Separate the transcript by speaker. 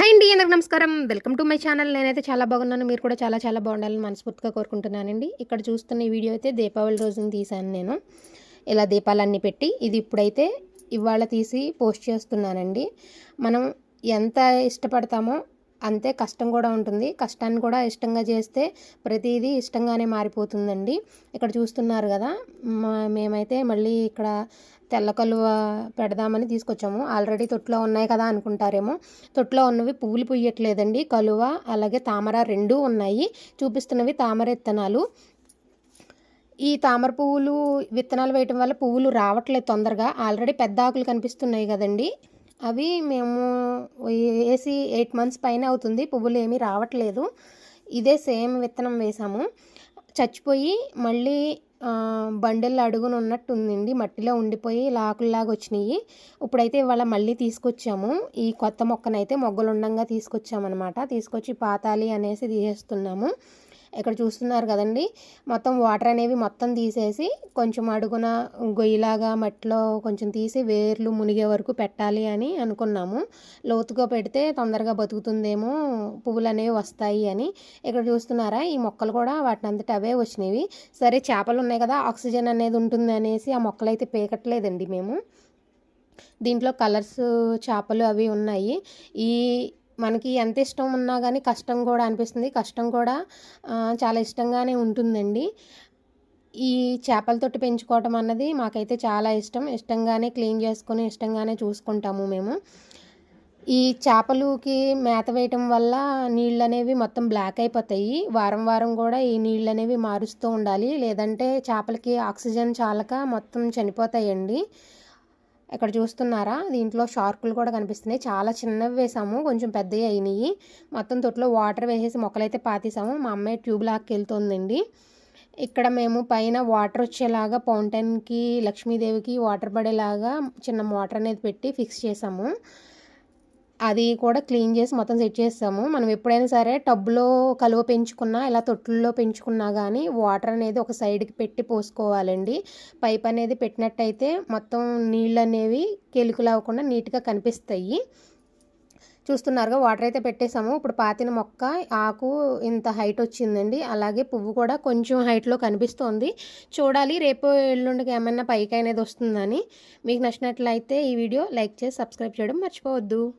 Speaker 1: Hi అండి అందరికి నమస్కారం. Welcome to my channel. నేనైతే చాలా బాగున్నాను. మీరు కూడా చాలా చాలా బాగుండాలని మనస్ఫూర్తిగా కోరుకుంటున్నానండి. ఇక్కడ చూస్తున్న ఈ వీడియో అయితే దీపావళి రోజున తీశాను నేను. ఇలా దీపాలన్నీ పెట్టి ఇది ఇప్పుడైతే ఇవాళ తీసి పోస్ట్ చేస్తున్నానండి. మనం ఎంత ఇష్టపడతామో అంతే కష్టం కూడా ఉంటుంది. కష్టాన్ని కూడా ఇష్టంగా చేస్తే ప్రతిదీ ఇష్టంగానే మారిపోతుందండి. ఇక్కడ చూస్తున్నారు కదా మా- మేమైతే మళ్ళీ ఇక్కడ తెల్ల కలువ పెడదామని తీసుకొచ్చాము. ఆల్రెడీ తొట్లో ఉన్నాయి కదా అనుకుంటారేమో. తొట్లో ఉన్నవి పువ్వులు పుయ్యట్లేదండి కలువ అలాగే తామర రెండూ ఉన్నాయి. చూపిస్తున్నవి తామర విత్తనాలు. ఈ తామర పువ్వులు విత్తనాలు వేయటం వల్ల పువ్వులు రావట్లేదు తొందరగా. ఆల్రెడీ పెద్ద ఆకులు కనిపిస్తున్నాయి కదండి. అవి మేము వేసి ఎయిట్ మంత్స్ పైన అవుతుంది. పువ్వులు ఏమీ రావట్లేదు. ఇదే సేమ్ విత్తనం వేసాము. చచ్చిపోయి మళ్ళీ బండిల్లో అడుగున ఉన్నట్టు ఉందండి మట్టిలో ఉండిపోయి లాకుల్లాగా వచ్చినాయి. ఇప్పుడైతే ఇవాళ మళ్ళీ తీసుకొచ్చాము. ఈ కొత్త మొక్కనైతే మొగ్గలుండంగా తీసుకొచ్చామన్నమాట. తీసుకొచ్చి పాతాలి అనేసి తీసేస్తున్నాము. ఇక్కడ చూస్తున్నారు కదండి. మొత్తం వాటర్ అనేవి మొత్తం తీసేసి కొంచెం అడుగున గొయ్యిలాగా మట్టిలో కొంచెం తీసి వేర్లు మునిగే వరకు పెట్టాలి అని అనుకున్నాము. లోతుగా పెడితే తొందరగా బతుకుతుందేమో పువ్వులు అనేవి వస్తాయి అని. ఇక్కడ చూస్తున్నారా ఈ మొక్కలు కూడా వాటిని అంతటా అవే వచ్చినవి. సరే చేపలు ఉన్నాయి కదా ఆక్సిజన్ అనేది ఉంటుంది అనేసి ఆ మొక్కలు అయితే పీకట్లేదండి మేము. దీంట్లో కలర్స్ చేపలు అవి ఉన్నాయి. ఈ మనకి ఎంత ఇష్టం ఉన్నా కానీ కష్టం కూడా అనిపిస్తుంది. కష్టం కూడా చాలా ఇష్టంగానే ఉంటుందండి. ఈ చేపలతోటి పెంచుకోవటం అన్నది మాకైతే చాలా ఇష్టం. ఇష్టంగానే క్లీన్ చేసుకొని ఇష్టంగానే చూసుకుంటాము మేము. ఈ చేపలుకి మేత వేయటం వల్ల నీళ్ళు అనేవి మొత్తం బ్లాక్ అయిపోతాయి. వారం వారం కూడా ఈ నీళ్ళు అనేవి మారుస్తూ ఉండాలి. లేదంటే చేపలకి ఆక్సిజన్ చాలక మొత్తం చనిపోతాయండి. ఇక్కడ చూస్తున్నారా? దీంట్లో షార్కులు కూడా కనిపిస్తున్నాయి. చాలా చిన్నవి వేసాము. కొంచెం పెద్దవి అయినాయి. మొత్తం తొట్లో వాటర్ వేసేసి మొక్కలైతే పాతేసాము. మా అమ్మాయి ట్యూబ్ లాక్కెళ్తుందండి ఇక్కడ మేము పైన వాటర్ వచ్చేలాగా ఫౌంటైన్కి లక్ష్మీదేవికి వాటర్ పడేలాగా చిన్న మోటార్ అనేది పెట్టి ఫిక్స్ చేసాము. అది కూడా క్లీన్ చేసి మొత్తం సెట్ చేస్తాము. మనం ఎప్పుడైనా సరే టబ్లో కలువ పెంచుకున్నా ఇలా తొట్టుల్లో పెంచుకున్నా కానీ వాటర్ అనేది ఒక సైడ్కి పెట్టి పోసుకోవాలండి. పైప్ అనేది పెట్టినట్టయితే మొత్తం నీళ్ళు అనేవి కెలుకులు అవ్వకుండా నీట్గా కనిపిస్తాయి. చూస్తున్నారుగా వాటర్ అయితే పెట్టేసాము ఇప్పుడు పాతిన మొక్క ఆకు ఇంత హైట్ వచ్చిందండి. అలాగే పువ్వు కూడా కొంచెం హైట్లో కనిపిస్తోంది. చూడాలి రేపు ఎల్లుండికి ఏమైనా పైకి అనేది వస్తుందని. మీకు నచ్చినట్లయితే ఈ వీడియో లైక్ చేసి సబ్స్క్రైబ్ చేయడం మర్చిపోవద్దు.